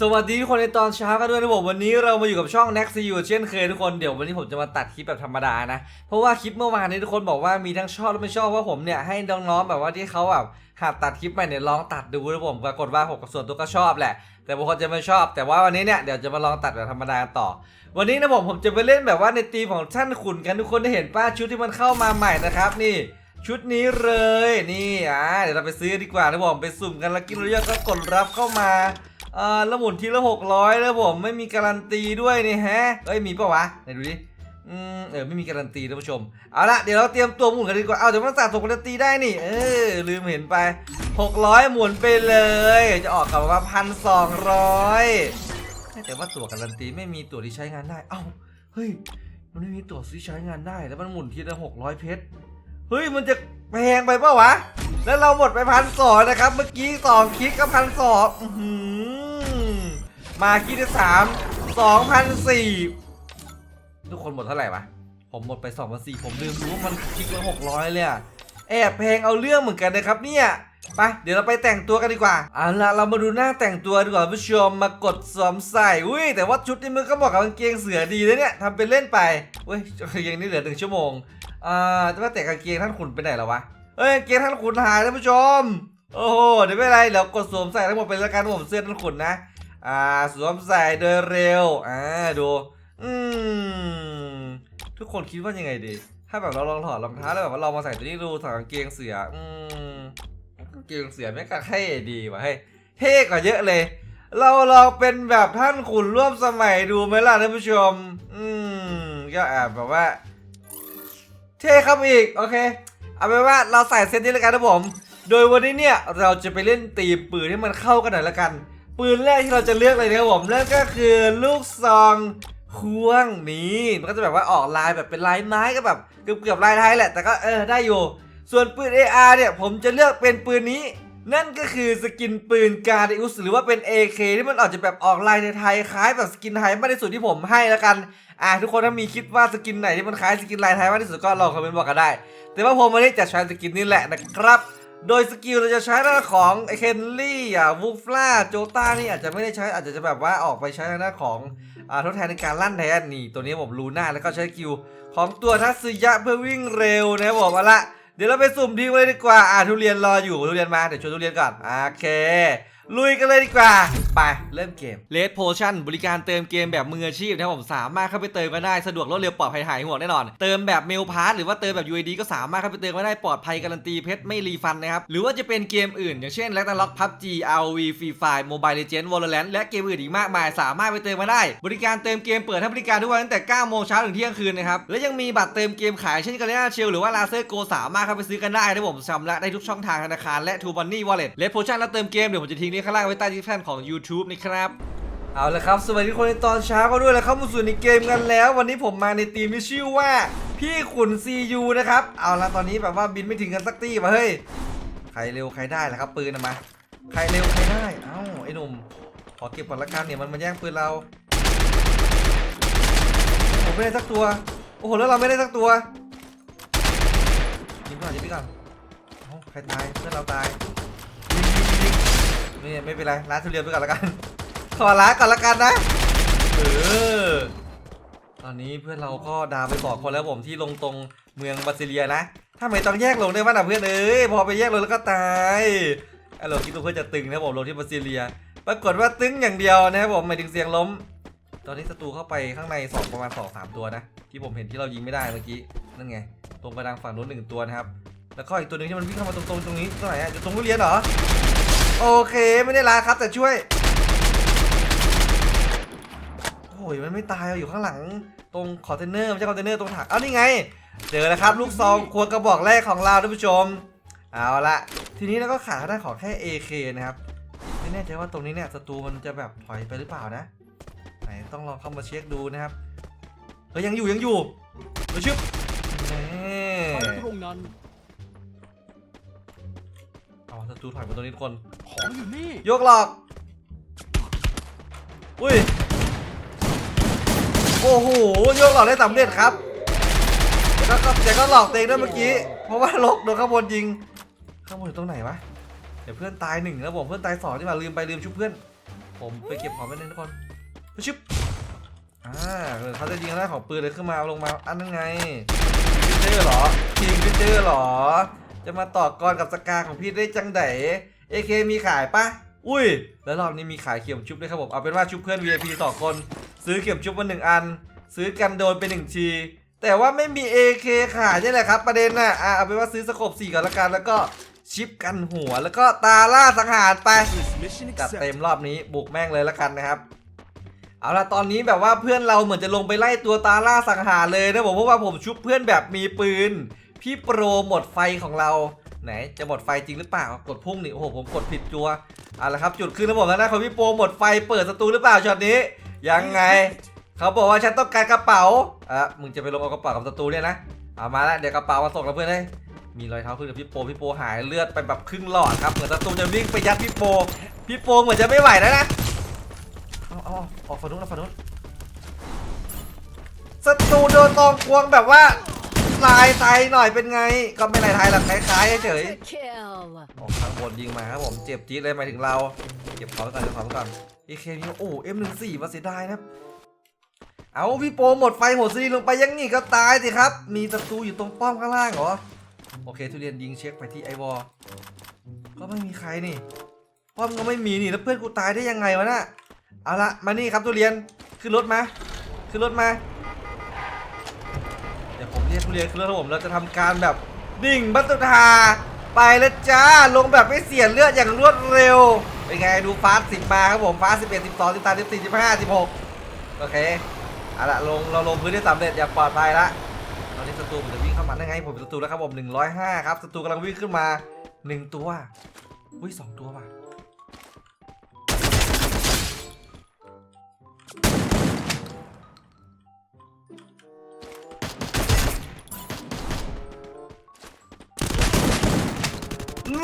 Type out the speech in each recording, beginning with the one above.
สวัสดีทุกคนในตอนเช้ากันด้วยนะผมวันนี้เรามาอยู่กับช่อง Next You เช่นเคยทุกคนเดี๋ยววันนี้ผมจะมาตัดคลิปแบบธรรมดานะ เพราะว่าคลิปเมื่อวานนี้ทุกคนบอกว่ามีทั้งชอบและไม่ชอบว่าผมเนี่ยให้น้องๆแบบว่าที่เขาแบบหัดตัดคลิปใหม่เนี่ยลองตัดดูนะผมปรากฏว่าผมกับส่วนตัวก็ชอบแหละ แต่บางคนจะไม่ชอบ แต่ว่าวันนี้เนี่ยเดี๋ยวจะมาลองตัดแบบธรรมดาต่อ วันนี้นะผมผมจะไปเล่นแบบว่าในทีมของท่านขุนกันทุกคนได้เห็นป้าชุดที่มันเข้ามาใหม่นะครับนี่ชุดนี้เลยนี่อ่าเดี๋ยวเราไปซื้อดีกว่านะผมไปสุ่มกันแล้วกินรอยก็กดรับเข้ามา อ่าแล้วหมุนทีละหกร้อยแล้วผมไม่มีการันตีด้วยนี่แฮะเอ้ยมีปะวะไหนดูดิอืมเออไม่มีการันตีท่านผู้ชมเอาละเดี๋ยวเราเตรียมตัวหมุนกันดีกว่าเอาเดี๋ยวมันสะสมการันตีได้นี่เออลืมเห็นไป 600 หมุนไปเลย จะออกกลับมาพันสองร้อยแต่ว่าตัวการันตีไม่มีตัวที่ใช้งานได้ เอ้าเฮ้ยมันไม่มีตัวที่ใช้งานได้ แล้วมันหมุนทีละหกร้อยเพชรเฮ้ยมันจะแพงไปเปล่าวะแล้วเราหมดไปพันสองนะครับ เมื่อกี้สองคลิกก็พันสอง มาคลิกที่สามสองพันสี่ทุกคนหมดเท่าไหร่วะ ผมหมดไปสองพันสี่ผมลืมดูว่ามันคลิกละหกร้อยเลยอะแอบแพงเอาเรื่องเหมือนกันนะครับเนี่ยไปเดี๋ยวเราไปแต่งตัวกันดีกว่าเอาละเรามาดูหน้าแต่งตัวดีกว่าผู้ชมมากดสวมใส่อุ้ยแต่ว่าชุดนี้มันก็เหมาะกับกางเกงเสือดีนะเนี่ยทำเป็นเล่นไปเว้ยยังนี่เหลือหนึ่งชั่วโมงอ่าแต่ว่าแต่กางเกงท่านขุนไปไหนแล้ววะเอ้ยกางเกงท่านขุนหายท่านผู้ชม โอ้โหเดี๋ยวไม่เป็นไรเดี๋ยวกดสวมใส่ทั้งหมดไปแล้วกันผมเสื้อท่านขุนนะ อ่าสวมใส่โดยเร็วอ่าดูอืมทุกคนคิดว่ายังไงดี ถ้าแบบเราลองถอดรองเท้าแล้วแบบว่าเรามาใส่ตัวนี้ดูถอดกางเกงเสืออืมกางเกงเสือไม่งก็เท่ดีว่ะเฮ้ยเท่กว่าเยอะเลย เราลองเป็นแบบท่านขุนร่วมสมัยดูไหมล่ะท่านผู้ชม อืมก็แอบแบบว่า เท่ครับอีกโอเค เอาเป็นว่าเราใส่เซตนี้แล้วกันนะผม โดยวันนี้เนี่ยเราจะไปเล่นตีปืนให้มันเข้ากันหน่อยละกัน ปืนแรกที่เราจะเลือกเลยนะครับผมนั่นก็คือลูกซองควงนี่มันก็จะแบบว่าออกลายแบบเป็นลายไม้ก็แบบเกือบเกือบลายไทยแหละแต่ก็เออได้อยู่ ส่วนปืน AR เนี่ยผมจะเลือกเป็นปืนนี้ นั่นก็คือสกินปืนการดิอุสหรือว่าเป็น AK ที่มันออกจะแบบออกลายในไทยคล้ายแบบสกินไทยมากที่สุดที่ผมให้แล้วกันอะทุกคนถ้ามีคิดว่าสกินไหนที่มันคล้ายสกินลายไทยมากที่สุดก็ลองคอมเมนต์บอกกันได้ แต่ว่าผมวันนี้จะใช้สกินนี้แหละนะครับ โดยสกิลเราจะใช้ด้านของเคนลี่อะวูฟล่าโจต้านี่อาจจะไม่ได้ใช้อาจจะจะแบบว่าออกไปใช้ด้านของอ่าทดแทนในการลั่นแทนนี่ตัวนี้ผมรู้หน้าแล้วก็ใช้สกิลของตัวทัศยะเพื่อวิ่งเร็วนะครับผมเอาละเดี๋ยวเราไปสุ่มทีมเลยดีกว่าอ่าทุเรียนรออยู่ทุเรียนมาเดี๋ยวชวนทุเรียนก่อนโอเคลุยกันเลยดีกว่า ไป เริ่มเกม Red Potion บริการเติมเกมแบบมืออาชีพนะครับผมสามารถเข้าไปเติมก็ได้สะดวกรวดเร็วปลอดภัยหายห่วงแน่นอน เติมแบบเมลพาร์หรือว่าเติมแบบ UID ก็สามารถเข้าไปเติมก็ได้ปลอดภัยการันตีเพชรไม่รีฟันนะครับ หรือว่าจะเป็นเกมอื่น อย่างเช่น l a c t a r o c PUBG ROV Free Fire Mobile Legends Valorant และเกมอื่นอีกมากมาย สามารถไปเติมมาได้ บริการเติมเกมเปิดให้บริการทุกวันตั้งแต่9โมงเช้าถึงเที่ยงคืนนะครับและยังมีบัตรเติมเกมขายเช่นกันนะเชลหรือว่าลาเซอร์โกสามารถเข้าไปซื้อกันได้นะผมชำระได้ทุกช่องทางธนาคารและ True Money Wallet Red Potion และเติมเกมเดี๋ยวผมจะทิ้งลิงก์ข้างล่างไว้ใต้ที่แฟนของ YouTube นะครับ เอาละครับ สวัสดีทุกคนในตอนเช้าก็ด้วยแล้วเข้ามาสู่ในเกมกันแล้ว วันนี้ผมมาในทีมที่ชื่อว่า พี่ขุน CU นะครับ เอาละตอนนี้แบบว่าบินไม่ถึงกันสักตีมาเฮ้ย ใครเร็วใครได้ล่ะครับ ปืนนะมา ใครเร็วใครได้ เอ้าไอ้หนุ่ม ขอเก็บก่อนละกันเนี่ยมันมาแย่งปืนเรา ผมไม่ได้สักตัว โอ้โหแล้วเราไม่ได้สักตัวยิงก่อนยิงไปก่อนเอ้ใครตายเพื่อนเราตาย นี่ไม่เป็นไรร้านทุเรียนไปก่อนละกัน ขอล้างก่อนละกันนะเออตอนนี้เพื่อนเราก็ดาวไปบอกคนแล้วผมที่ลงตรงเมืองบาซิเลียนะถ้าไม่ต้องแยกลงได้ไหมนะเพื่อนเอ้ยพอไปแยกลงแล้วก็ตายไอ้เราคิดว่าเพื่อนจะตึงนะผมลงที่บาซิเลีย ปรากฏว่าตึงอย่างเดียวนะครับผมหมายถึงเสียงล้ม ตอนนี้ศัตรูเข้าไปข้างในสองประมาณสองสามตัวนะที่ผมเห็นที่เรายิงไม่ได้เมื่อกี้นั่นไง ตรงกระดังฝั่งนู้นหนึ่งตัวนะครับแล้วก็อีกตัวหนึ่งที่มันวิ่งเข้ามาตรงๆตรงนี้ตรงไหนอะอยู่ตรงทุเรียนเหรอ โอเคไม่ได้ลาครับแต่ช่วย โอ้ยมันไม่ตายอยู่ข้างหลัง ตรงคอนเทนเนอร์ไม่ใช่คอนเทนเนอร์ตรงถังเอานี่ไง เจอแล้วครับ ลูกซองควงกระบอกแรกของเราท่านผู้ชม เอาละทีนี้เราก็ขาดได้ของแค่ AK นะครับไม่แน่ใจว่าตรงนี้เนี่ยศัตรูมันจะแบบถอยไปหรือเปล่านะไหนต้องลองเข้ามาเช็คดูนะครับเฮ้ยยังอยู่ยังอยู่เฮ้ยชึบตรงนั้น เอาศัตรูถอยมาตรงนี้ทุกคน ของอยู่นี่ยกหลอก อุ้ย โอ้โห ยกหลอกได้สำเร็จครับแต่ก็แต่ก็หลอกตัวเองด้วยเมื่อกี้ เพราะว่าลกโดนข้างบนยิง ข้างบนอยู่ตรงไหนวะ เดี๋ยวเพื่อนตายหนึ่งแล้วบอกเพื่อนตายสองที่มาลืมไปลืมชุบเพื่อนโหผมไปเก็บของไปบนึงทุกคนไปชึบอ่าเออเขาจะยิงหน้าของปืนเลยขึ้นมาเอาลงมา อันนั้นไงพิเจอร์เหรอทีมพิเจอร์เหรอ จะมาต่อกรกับสกาของพี่ได้จังไดเอเคมีขายปะอุ้ย แล้วรอบนี้มีขายเข็มชุบด้วยครับผม เอาเป็นว่าชุบเพื่อน VIP ต่อคน ซื้อเข็มชุบมาหนึ่งอัน ซื้อกันโดนเป็นหนึ่งที แต่ว่าไม่มี AK ขายนี่แหละครับ ประเด็นน่ะอะเอาเป็นว่าซื้อสกบสี่ก่อนละกัน แล้วก็ชิปกันหัว แล้วก็ตาล่าสังหารไป Mission จัด accepted. เต็มรอบนี้บุกแม่งเลยละกันนะครับ เอาละตอนนี้แบบว่าเพื่อนเราเหมือนจะลงไปไล่ตัวตาล่าสังหารเลยนะผมเพราะว่าผมชุบเพื่อนแบบมีปืน พี่โปรหมดไฟของเราไหนจะหมดไฟจริงหรือเปล่ากดพุ่งนี่โอ้โหผมกดผิดจัวเอาละครับจุดขึ้นแล้วผมแล้วนะของพี่โปรหมดไฟเปิดศัตรูหรือเปล่าช็อตนี้ยังไง เขาบอกว่าฉันต้องการกระเป๋าอะมึงจะไปลงเอากระเป๋ากับศัตรูเนี่ยนะเอามาและเดี๋ยวกระเป๋ามาส่งแล้วเพื่อนเลยมีรอยเท้าขึ้นกับพี่โปพี่โปหายเลือดไปแบบครึ่งหลอดครับเหมือนศัตรูจะวิ่งไปยัดพี่โปพี่โปเหมือนจะไม่ไหวแล้วนะเอาเอาออกฝั่งนู้นเอาฝั่งนู้นศัตรูโดนตองควงแบบว่า ลายไทยหน่อยเป็นไง ก็ไม่ลายไทยหรอกคล้ายๆเฉย Kill. ออกทางบนยิงมาครับผมเจ็บจี๊ดเลยหมายถึงเรา เก็บของก่อนเก็บของก่อนอีเคมีโอ้เอ็มหนึ่งสี่มาเสียดายนะครับเอาพี่โปหมดไฟหมดซีลงไปยังงี้ก็ตายสิครับ มีศัตรูอยู่ตรงป้อมข้างล่างเหรอ โอเคทุเรียนยิงเช็คไปที่ไอวอลก็ไม่มีใครนี่ป้อมก็ไม่มีนี่แล้วเพื่อนกูตายได้ยังไงวะน่ะเอาละมานี่ครับทุเรียนขึ้นรถมาขึ้นรถมาเดี๋ยวผม เรียกทุเรียนขึ้นรถครับผมเราจะทำการแบบดิ่งบัตตุธาไปแล้วจ้าลงแบบไม่เสียเลือดอย่างรวดเร็ว เป็นไงดูฟาสสิบมาครับผมฟาสสิบเอ็ดสิบสองสิบสามสิบสี่สิบห้าสิบหกโอเคเอาละลงเราลงพื้นได้สำเร็จอย่างปลอดภัยละตอนนี้ศัตรูผมจะวิ่งเข้ามาได้ไงผมเป็นศัตรูแล้วครับผม105ครับศัตรูกำลังวิ่งขึ้นมาหนึ่งตัวอุ้ยสองตัวว่ะ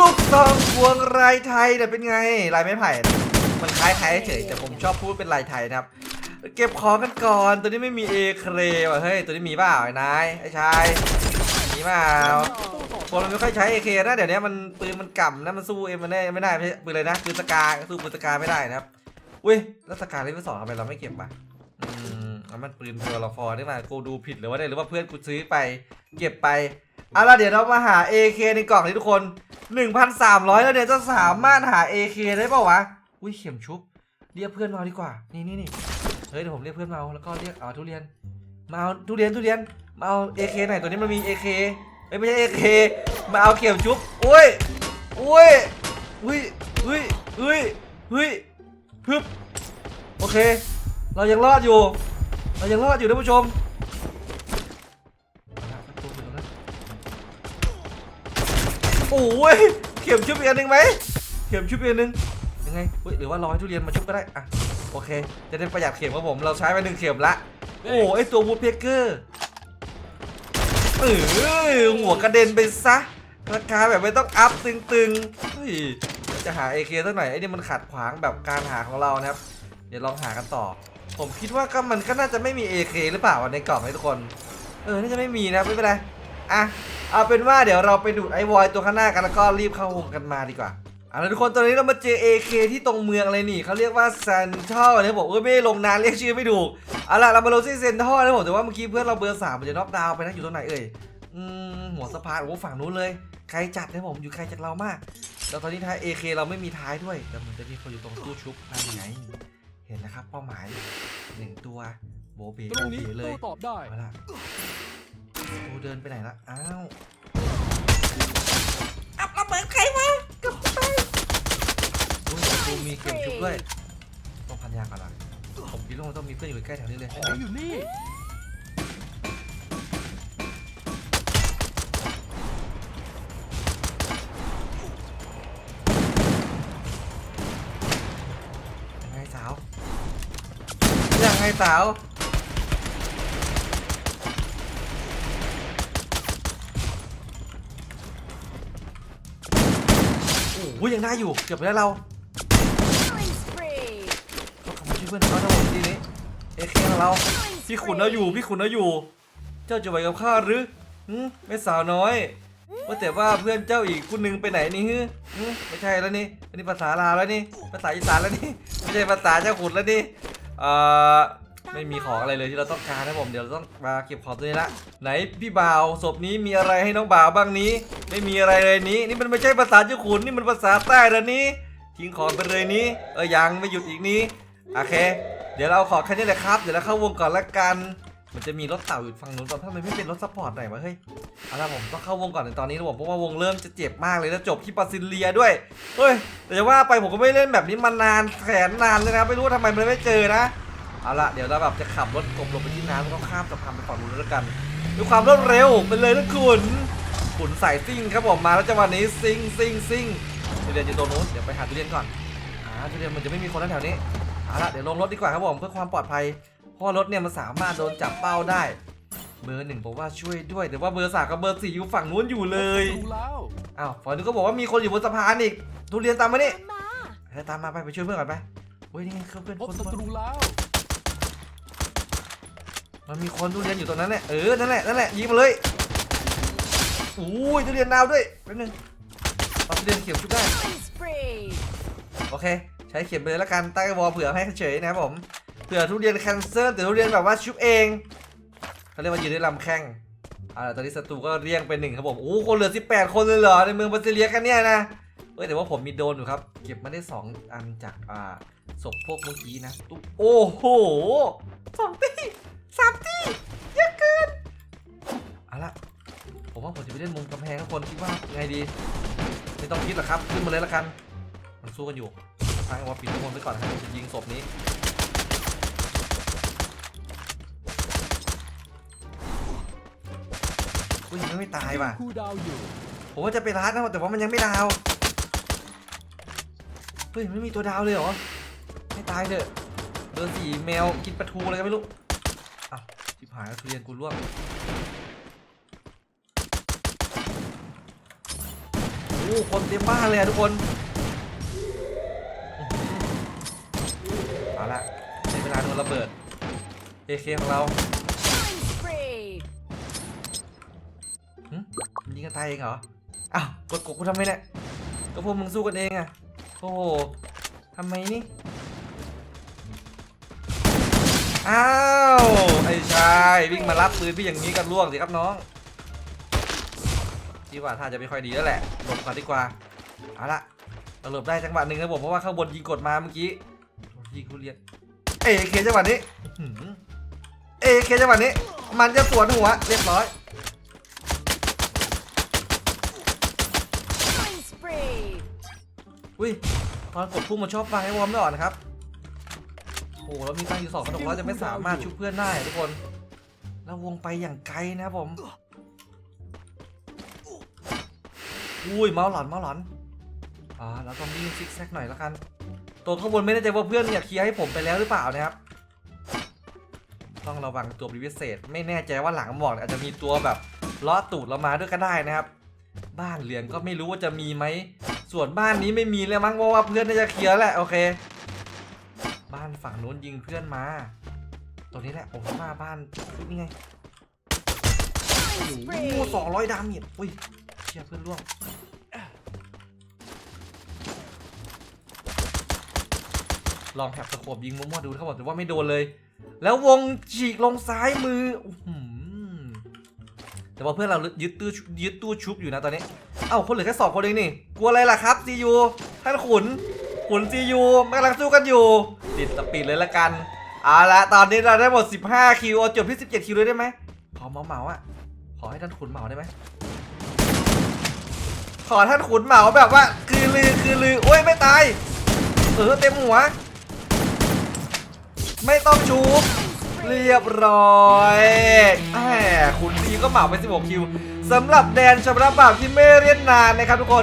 ลูกซองพวงลายไทยเนี่ยเป็นไงลายไม้ไผ่นะมันคล้ายไทยเฉยแต่ผมชอบพูดเป็นลายไทยนะครับ เก็บของกันก่อนตัวนี้ไม่มีเอเครว่ะเฮ้ยตัวนี้มีเปล่าไอ้นายไอ้ชายมีเปล่าคนมันไม่ค่อยใช้เอเคนะเดี๋ยวนี้มันปืนมันก่ำนะมันสู้เอ็มมันได้ไม่ได้ไม่ใช่ปืนเลยนะปืนสกาสู้ปืนสกาไม่ได้นะครับอุ้ยแล้วสกาเลเวลสองทำไมเราไม่เก็บอะอืมเอามันปืนเพลลฟอร์ได้มากูดูผิดหรือว่าได้หรือว่าเพื่อนกูซื้อไป เก็บไปเอาล่ะเดี๋ยวเรามาหา AK ในกล่องนี้ทุกคน 1,300แล้วเนี่ยจะสามารถหา AK ได้เปล่าวะ อุ้ยเข็มชุบ เรียกเพื่อนมาดีกว่า นี่นี่นี่เฮ้ยเดี๋ยวผมเรียกเพื่อนมาเอาแล้วก็เรียกเอาทุเรียน มาเอาทุเรียนทุเรียน มาเอา AK หน่อยตัวนี้มันมี AK เอ้ยไม่ใช่ AK มาเอาเข็มชุบ อุ้ย อุ้ย อุ้ย อุ้ย อุ้ย อุ้ยฮึบ โอเค เรายังรอดอยู่ เรายังรอดอยู่ท่านผู้ชม โอ้ยเข็มชุบอีกอันหนึ่งไหมเข็มชุบอีกอันหนึ่งยังไงเฮ้ยหรือว่ารอให้ทุเรียนมาชุบก็ได้อะโอเค จะได้ประหยัดเข็มครับผมเราใช้ไปหนึ่งเข็มละโอ้ไอตัววูดเพเกอร์เออหัวกระเด็นไปซะราคาแบบไม่ต้องอัพตึงๆจะหา AK สักหน่อยไอ้นี่มันขัดขวางแบบการหาของเรานะครับ เดี๋ยวลองหากันต่อ ผมคิดว่าก็มันก็น่าจะไม่มี AK หรือเปล่าในกล่องนี้ทุกคน เออน่าจะไม่มีนะไม่เป็นไรอะ เอาเป็นว่าเดี๋ยวเราไปดูดไอ้วอยตัวข้างหน้ากันแล้วก็รีบเข้าวงกันมาดีกว่าเอาละทุกคนตอนนี้เรามาเจอ AK ที่ตรงเมืองอะไรนี่เขาเรียกว่าเซนทรัลนะผมเออไม่ได้ลงนานเรียกชื่อไม่ถูกเอาล่ะเรามาลงที่เซนทรัลนะผมแต่ว่าเมื่อกี้เพื่อนเราเบอร์สามมันจะน็อกดาวน์ไปนะอยู่ตรงไหนเอ่ยอืมหัวสะพานโอ้ฝั่งนู้นเลยใครจัดนะผมอยู่ใครจากเรามากแล้วตอนนี้ท้าย AK เราไม่มีท้ายด้วยแต่มันจะมีคนอยู่ตรงตู้ชุบนั่นไงเห็นนะครับเป้าหมายหนึ่งตัวโบเบตรโบงนี้เบเลโต้ยตอบได้เอาละ โอ้เดินไปไหนละอ้าวอับระเบิดใครวะกับไปโอ้ยดูมีเข็มชุบด้วยต้องพันยาก่อนละผมคิดว่ามันต้องมีเพื่อนอยู่ใกล้ๆแถวนี้เลยของอยู่นี่ยังไงสาวยังไงสาว อ้ยยังได้อยู่ เกือบไปแล้วเราขับมาช่วยเพื่อนเขาทั้งหมดทีนี้เอเคของเรา พี่ขุนเอาอยู่พี่ขุนเอาอยู่ เจ้าจะไหวกับข้าหรือหืมไม่สาวน้อยว่าแต่ว่าเพื่อนเจ้าอีกคนนึงไปไหนนี่ฮึหืมไม่ใช่แล้วนี่อันนี้ภาษาลาวแล้วนี่ ภาษาอีสานแล้วนี่ ไม่ใช่ภาษาเจ้าขุนแล้วนี่ เอ่อ ไม่มีของอะไรเลยที่เราต้องการนะผมเดี๋ยวเราต้องมาเก็บของตัวนี้ละไหนพี่บ่าวศพนี้มีอะไรให้น้องบ่าวบ้างนี้ ไม่มีอะไรเลยนี้ นี่มันไม่ใช่ภาษาเจ้าขุนนี่มันภาษาใต้แล้วนี้ทิ้งของไปเลยนี้เออยังไม่หยุดอีกนี้โอเค เดี๋ยวเราขอแค่นี้แหละครับเดี๋ยวเราเข้าวงก่อนละกันมันจะมีรถเต่าอยู่ฝั่งนู้นตอนทำไมไม่เป็นรถซัพพอร์ตไหนวะเฮ้ยเอาละผมต้องเข้าวงก่อนในตอนนี้นะผมเพราะว่าวงเริ่มจะเจ็บมากเลยแล้วจบที่ปาซิเลียด้วยเฮ้ยแต่จะว่าไปผมก็ไม่เล่นแบบนี้มานานแสนนานเลยนะไม่รู้ว่าทำไมมันไม่เจอนะ เอาละเดี๋ยวเราแบบจะขับรถกลมลงไปที่น้ำแล้วก็ข้ามสะพานไปฝั่งนู้นแล้วกันด้วยความรวดเร็วไปเลยนะคุณขุนสายซิ่งครับผมมาแล้วจังหวะนี้ซิ่งซิ่งซิ่งทุเรียนอยู่ตรงนู้นเดี๋ยวไปหาทุเรียนก่อนอ่าทุเรียนมันจะไม่มีคนแถวๆนี้เอาละเดี๋ยวลงรถดีกว่าครับผมเพื่อความปลอดภัยเพราะว่ารถเนี่ยมันสามารถโดนจับเป้าได้ เบอร์หนึ่งบอกว่าช่วยด้วยแต่ว่าเบอร์สามกับเบอร์สี่อยู่ฝั่งนู้นอยู่เลยรู้แล้วอ้าวฝั่งนู้นก็บอกว่ามีคนอยู่บนสะพานอีกทุเรียนตามมานี่มาเฮ้ยตามมาไปไปช่วยเพื่อนก่อนไปเฮ้ยนี่ไงเพื่อนพบคนศัตรูแล้ว มันมีคนทุเรียนอยู่ตรงนั้นแหละเออนั่นแหละนั่นแหละยิงมาเลยอุ้ยทุเรียนดาวด้วยแป๊บนึงเอาทุเรียนเขียวชุบได้โอเค ใช้เขียนไปเลยละกันใต้วอลเผื่อให้เฉยนะครับผมเผื่อทุเรียนแคนเซิลแต่ทุเรียนแบบว่าชุบเองเขาเรียกว่ายืนด้ลำแข้งอ่าตอนนี้ศัตรูก็เรียงเป็นหนึ่งครับผมโอ้คนเหลือ 18 คนเลยเหรอในเมืองบาซิเลียกันเนี่ยนะเอ้ยแต่ว่าผมมีโดนอยู่ครับ เก็บมาได้ 2 อันจากอ่าศพพวกเมื่อกี้นะตุ๊โอ้โหสองตี สามตีเยอะเกินเอาละผมว่าผมจะไปเล่นมุมกำแพงทุกคนคิดว่าไงดี ไม่ต้องคิดหรอกครับ ขึ้นมาเลยละกัน มันสู้กันอยู่ทางว่าปิดทุกคนไว้ก่อนนะครับจะยิงศพนี้อุ้ยยังไม่ตายว่ะคู่ดาวอยู่ ผมว่าจะไปร้านะแต่ว่ามันยังไม่ดาวเฮ้ยไม่มีตัวดาวเลยเหรอไม่ตายเถอะเบอร์สี่แมวกินปลาทูอะไรก็ไม่รู้ ชิบหายแล้วทุเรียนกูร่วงโอ้คนเต็มบ้านเลยอะทุกคนเอาละในเวลาโดนระเบิด AK ของเราหึมันยิงกันตายเองเหรอ อ้าวกดกดกูทำไมเนี่ย ก็พวกมึงสู้กันเองอะโอ้โหทำไมนี่ อ้าว ไอ้ชายวิ่งมารับปืนพี่อย่างนี้กันล่วงสิครับน้องที่ว่าถ้าจะไม่ค่อยดีแล้วแหละหลบก่อนดีกว่าเอาละเราหลบได้จังหวะหนึ่งนะผมเพราะว่าข้างบนยิงกดมาเมื่อกี้ยิงทุเรียนเอเคจังหวะนี้เอเคจังหวะนี้ มันจะสวนหัวเรียบร้อย Killing spree. อุ้ยตอนกดพุ่งมันชอบฟังไอ้วอร์มไม่อ่อนนะครับโอ้โห แล้วมีตังอยู่สองพันหกร้อยจะไม่สามารถชุบเพื่อนได้ทุกคนแล้ววงไปอย่างไกลนะครับผม อุ้ยเมาหลอนเมาหลอนอ่าแล้วต้องวิ่งซิกแซกหน่อยแล้วกัน ตัวข้างบนไม่แน่ใจว่าเพื่อนเนี่ยเคลียร์ให้ผมไปแล้วหรือเปล่านะครับ ต้องระวังตัวพิเศษ ไม่แน่ใจว่าหลังหมอกอาจจะมีตัวแบบล้อตูดเรามาด้วยก็ได้นะครับ บ้านเหลืองก็ไม่รู้ว่าจะมีไหม ส่วนบ้านนี้ไม่มีเลยมั้งเพราะว่าเพื่อนน่าจะเคลียร์แหละโอเค ฝั่งนู้นยิงเพื่อนมา ตัวนี้แหละโอ้หน้าบ้านนี่ไง Killing โอ้สองร้อยดาเมจอุ้ยเชี่ยเพื่อนร่วงลองแถบตะขบยิงมั่วๆดูเขาบอกแต่ว่าไม่โดนเลย แล้ววงฉีกลงซ้ายมือแต่ว่าเพื่อนเรายึดตู้ยึดตู้ชุบอยู่นะตอนนี้ เอ้าคนเหลือแค่สองคนเองนี่ กลัวอะไรล่ะครับซียูท่านขุนขุนซียูกำลังสู้กันอยู่ ติดสปีดเลยละกันเอาละตอนนี้เราได้หมด 15 คิวจบที่ 17 คิวเลยได้ไหมขอเหมาเหมาอะ ขอให้ท่านขุนเหมาได้ไหมขอท่านขุนเหมาแบบว่า คือลือคือลือโอ้ยไม่ตาย เออเต็มหัว ไม่ต้องชูบเรียบร้อยแหมคุณทีก็เหมาไป 16 คิวสำหรับแดนชำระบาปที่ไม่เรียนนานนะครับทุกคน